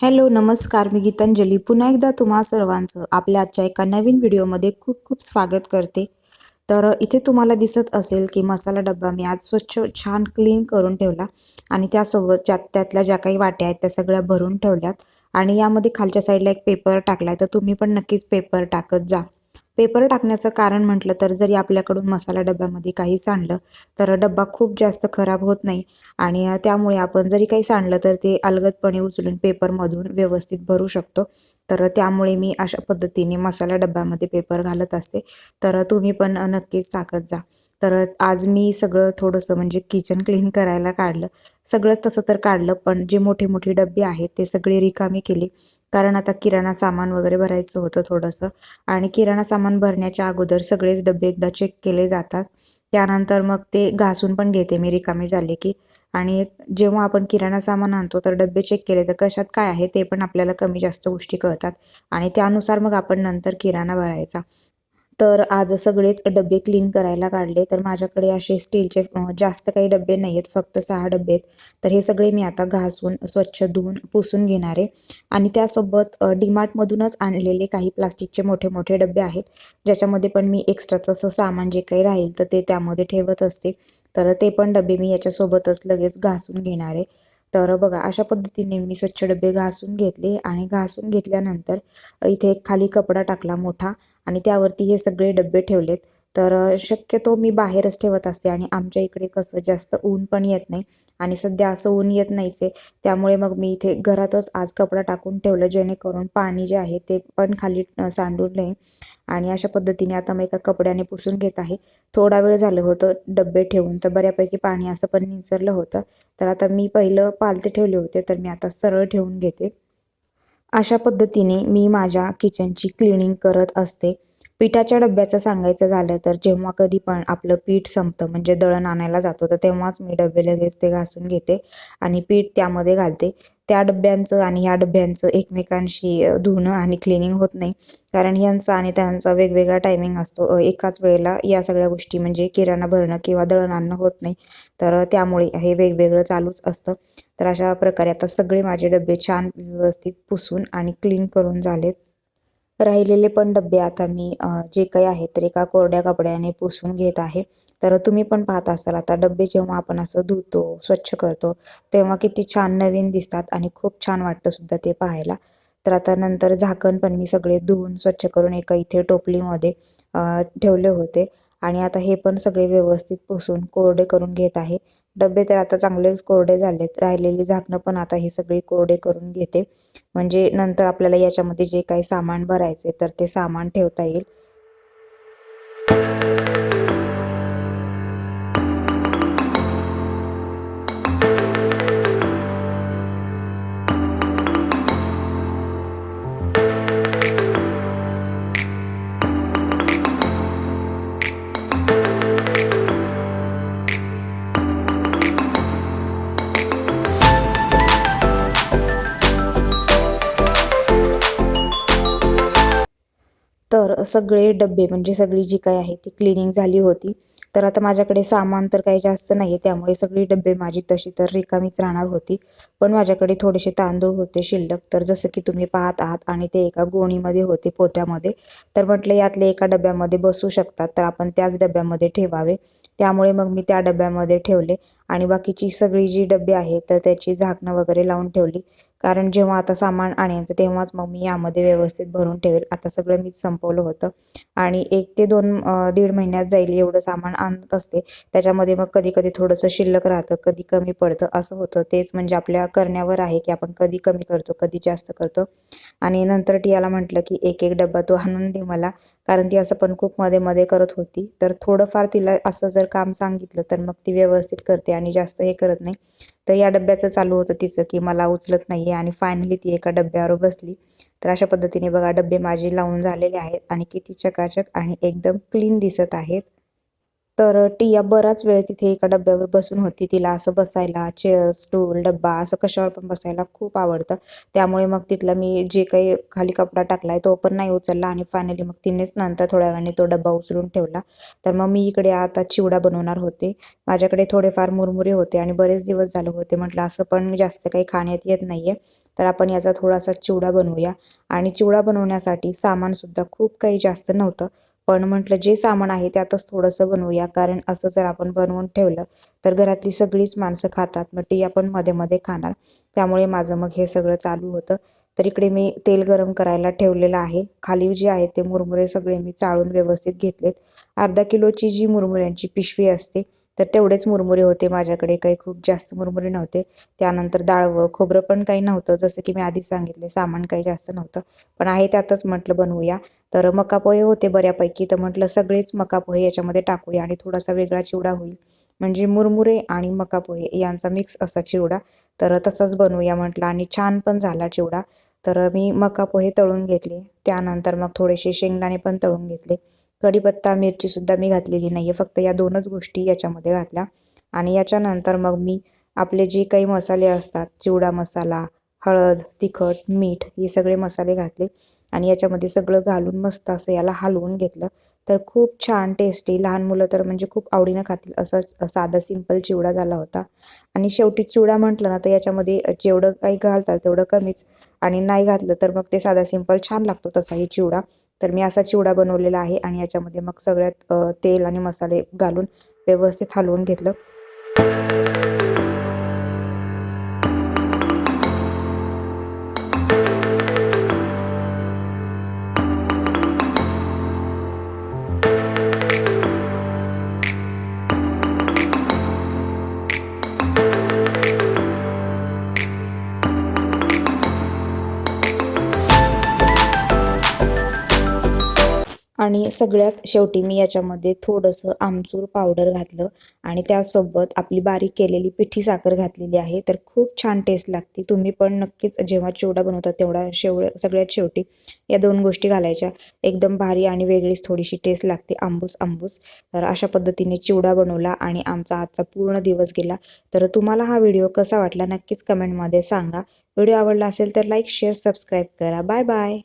Hello नमस्कार मी गीतांजली. पुन्हा एकदा तुम्हा सर्वांचं आपल्या आजच्या एका नवीन व्हिडिओमध्ये खूप खूप स्वागत करते. तर इथे तुम्हाला दिसत असेल की मसाला डब्बा मी आज स्वच्छ छान क्लीन करून ठेवला आणि त्यासोबत ज्या त्यातल्या ज्या काही वाट्या आहेत त्या सगळ्या भरून ठेवल्यात. आणि यामध्ये खालच्या साईडला एक पेपर टाकला आहे तर तुम्ही पण नक्कीच पेपर टाकत जा. पेपर टाकण्याचं कारण म्हटलं तर जरी आपल्याकडून मसाला डब्यामध्ये काही सांडलं तर डब्बा खूप जास्त खराब होत नाही. आणि त्यामुळे आपण जरी काही सांडलं तर ते अलगदपणे उचलून पेपरमधून व्यवस्थित भरू शकतो. तर त्यामुळे मी अशा पद्धतीने मसाला डब्यामध्ये पेपर घालत असते. तर तुम्ही पण नक्कीच टाकत जा. तर आज मी सगळं थोडंसं म्हणजे किचन क्लीन करायला काढलं. सगळंच तसं तर काढलं पण जे मोठे मोठे डबे आहेत ते सगळे रिकामी केले. कारण आता किराणा सामान वगैरे भरायचं होतं थोडंसं. आणि किराणा सामान भरण्याच्या अगोदर सगळेच डबे एकदा चेक केले जातात. त्यानंतर मग ते घासून पण घेते मी रिकामे झाले की. आणि जेव्हा आपण किराणा सामान आणतो तर डबे चेक केले तर कशात काय आहे ते पण आपल्याला कमी जास्त गोष्टी कळतात. आणि त्यानुसार मग आपण नंतर किराणा भरायचा. तर आज सगळेच डबे क्लीन करायला काढले. तर माझ्याकडे असे स्टीलचे जास्त काही डबे नाही आहेत फक्त सहा डबे आहेत. तर हे सगळे मी आता घासून स्वच्छ धुवून पुसून घेणार आहे. आणि त्यासोबत डीमार्टमधूनच आणलेले काही प्लास्टिकचे मोठे मोठे डबे आहेत. ज्याच्यामध्ये पण मी एक्स्ट्राचं असं सामान जे काही राहील तर ते त्यामध्ये ठेवत असते. तर ते पण डबे मी याच्यासोबतच लगेच घासून घेणार आहे. तर बघा अशा पद्धतीने मी स्वच्छ डबे घासून घेतले आणि घासून घेतल्यानंतर इथे एक खाली कपडा टाकला मोठा आणि त्यावरती हे सगळे डबे ठेवलेत. तर शक्यतो मी बाहेरच ठेवत असते आणि आमच्या इकडे कसं जास्त ऊन पण येत नाही आणि सध्या असं ऊन येत नाहीच आहे. त्यामुळे मग मी इथे घरातच आज कपडा टाकून ठेवलं जेणेकरून पाणी जे आहे ते पण खाली सांडून नये आणि अशा पद्धतीने आता मी एका कपड्याने पुसून घेत आहे. थोडा वेळ झालं होतं डब्बे ठेवून तर बऱ्यापैकी पाणी असं पण निचरलं होतं. तर आता मी पहिलं पालते ठेवले होते तर मी आता सरळ ठेवून घेते. अशा पद्धतीने मी माझ्या किचनची क्लिनिंग करत असते. पिठाच्या डब्याचं सांगायचं झालं तर जेव्हा कधी पण आपलं पीठ संपतं म्हणजे दळण आणायला जातो तर तेव्हाच मी डबे लगेच ते घासून घेते आणि पीठ त्यामध्ये घालते. त्या डब्यांचं आणि ह्या डब्यांचं एकमेकांशी धुणं आणि क्लिनिंग होत नाही. कारण यांचा आणि त्यांचा वेगवेगळा टायमिंग असतो. एकाच वेळेला या सगळ्या गोष्टी म्हणजे किराणा भरणं किंवा दळण आणणं होत नाही. तर त्यामुळे हे वेगवेगळं चालूच असतं. तर अशा प्रकारे आता सगळे माझे डबे छान व्यवस्थित पुसून आणि क्लीन करून झालेत. राहिलेले पण डबे आता मी जे काही आहेत तर एका कोरड्या कपड्याने पुसून घेत आहे. तर तुम्ही पण पाहत असाल आता डबे जेव्हा आपण असं धुतो स्वच्छ करतो तेव्हा किती छान नवीन दिसतात आणि खूप छान वाटतं सुद्धा ते पाहायला. तर आता नंतर झाकण पण मी सगळे धुवून स्वच्छ करून एका इथे टोपलीमध्ये ठेवले होते. आणि आता हे पण सगळे व्यवस्थित पुसून कोरडे करून घेत आहे. डबे तर आता चांगलेच कोरडे झालेत. राहिलेली झाकणं पण आता हे सगळी कोरडे करून घेते. म्हणजे नंतर आपल्याला याच्यामध्ये जे काही सामान भरायचे तर ते सामान ठेवता येईल. तर सगळे डबे म्हणजे सगळी जी काही आहे ती क्लिनिंग झाली होती. तर आता माझ्याकडे सामान तर काही जास्त नाही आहे त्यामुळे सगळी डबे माझी तशी तर रिकामीच राहणार होती. पण माझ्याकडे थोडेसे तांदूळ होते शिल्लक तर जसं की तुम्ही पाहत आहात आणि ते एका गोणीमध्ये होते पोत्यामध्ये. तर म्हटलं यातले एका डब्यामध्ये बसू शकतात तर आपण त्याच डब्यामध्ये ठेवावे. त्यामुळे मग मी त्या डब्यामध्ये ठेवले आणि बाकीची सगळी जी डबे आहेत तर त्याची झाकणं वगैरे लावून ठेवली. कारण जेव्हा आता सामान आणायचं तेव्हाच मग मी यामध्ये व्यवस्थित भरून ठेवेल. आता सगळं मीच संपवलं होतं. आणि एक ते दोन दीड महिन्यात जाईल एवढं सामान आणत असते. त्याच्यामध्ये मग कधी कधी थोडंसं शिल्लक राहतं कधी कमी पडतं असं होतं. तेच म्हणजे आपल्या करण्यावर आहे की आपण कधी कमी करतो कधी जास्त करतो. आणि नंतर टियाला म्हटलं की एक एक डब्बा तू आणून दे मला. कारण ती असं पण खूप मध्ये मध्ये करत होती. तर थोडंफार तिला असं जर काम सांगितलं तर मग ती व्यवस्थित करते आणि जास्त हे करत नाही. तर या डब्याचं चालू होतं तिचं की मला उचलत नाही आणि फायनली ती एका डब्यावर बसली. तर अशा पद्धतीने बघा डबे माझे लावून झालेले आहेत आणि किती चकाचक आणि एकदम क्लीन दिसत आहेत. तर टिया बराच वेळ तिथे एका डब्यावर बसून होती. तिला असं बसायला चेअर स्टूल डब्बा असं कशावर पण बसायला खूप आवडतं. त्यामुळे मग तिथला मी जे काही खाली कपडा टाकलाय तो पण नाही उचलला आणि फायनली मग तिनेच नंतर थोड्या वेळाने तो डब्बा उचलून ठेवला. तर मग मी इकडे आता चिवडा बनवणार होते. माझ्याकडे थोडेफार मुरमुरे होते आणि बरेच दिवस झाले होते. म्हटलं असं पण जास्त काही खाण्यात येत नाहीये. तर आपण याचा थोडासा चिवडा बनवूया. आणि चिवडा बनवण्यासाठी सामानसुद्धा खूप काही जास्त नव्हतं. पण म्हटलं जे सामान आहे त्यातच थोडंसं बनवूया. कारण असं जर आपण बनवून ठेवलं तर घरातली सगळीच माणसं खातात. मग ती आपण मध्ये मध्ये खाणार. त्यामुळे माझं मग हे सगळं चालू होतं. तर इकडे मी तेल गरम करायला ठेवलेलं आहे. खाली जे आहे ते मुरमुरे सगळे मी चाळून व्यवस्थित घेतलेत. अर्धा किलोची जी मुरमुऱ्यांची पिशवी असते तर तेवढेच मुरमुरे होते माझ्याकडे. काही खूप जास्त मुरमुरे नव्हते. त्यानंतर डाळवं खोबरं पण काही नव्हतं. जसं की मी आधी सांगितले सामान काही जास्त नव्हतं. पण आहे त्यातच म्हटलं बनवूया. तर मका पोहे होते बऱ्यापैकी तर म्हटलं सगळेच मका पोहे याच्यामध्ये टाकूया आणि थोडासा वेगळा चिवडा होईल. म्हणजे मुरमुरे आणि मका पोहे यांचा मिक्स असा चिवडा. तर तसाच बनवूया म्हटलं आणि छान पण झाला चिवडा. तर मी मका पोहे तळून घेतले. त्यानंतर मग थोडेसे शेंगदाणे पण तळून घेतले. कढीपत्ता मिरचीसुद्धा मी घातलेली नाही आहे फक्त या दोनच गोष्टी याच्यामध्ये घातल्या. आणि याच्यानंतर मग मी आपले जे काही मसाले असतात चिवडा मसाला हळद तिखट मीठ हे सगळे मसाले घातले आणि याच्यामध्ये सगळं घालून मस्त असं याला हलवून घेतलं. तर खूप छान टेस्टी लहान मुलं तर म्हणजे खूप आवडीनं खातील असं साधा सिंपल चिवडा झाला होता. आणि शेवटी चिवडा म्हटलं ना तर याच्यामध्ये जेवढं काही घालतात तेवढं कमीच. आणि नाही घातलं तर मग ते साधा सिंपल छान लागतो तसाही चिवडा. तर मी असा चिवडा बनवलेला आहे आणि याच्यामध्ये मग सगळ्यात तेल आणि मसाले घालून व्यवस्थित हलवून घेतलं. आणि सगळ्यात शेवटी मी याच्यामध्ये थोडंसं आमचूर पावडर घातलं आणि त्यासोबत आपली बारीक केलेली पिठी साखर घातलेली आहे. तर खूप छान टेस्ट लागते. तुम्ही पण नक्कीच जेव्हा चिवडा बनवता तेवढा शेव सगळ्यात शेवटी या दोन गोष्टी घालायच्या. एकदम भारी आणि वेगळीच थोडीशी टेस्ट लागते. आंबूस आंबूस. तर अशा पद्धतीने चिवडा बनवला आणि आमचा आजचा पूर्ण दिवस गेला. तर तुम्हाला हा व्हिडिओ कसा वाटला नक्कीच कमेंटमध्ये सांगा. व्हिडिओ आवडला असेल तर लाईक शेअर सबस्क्राईब करा. Bye bye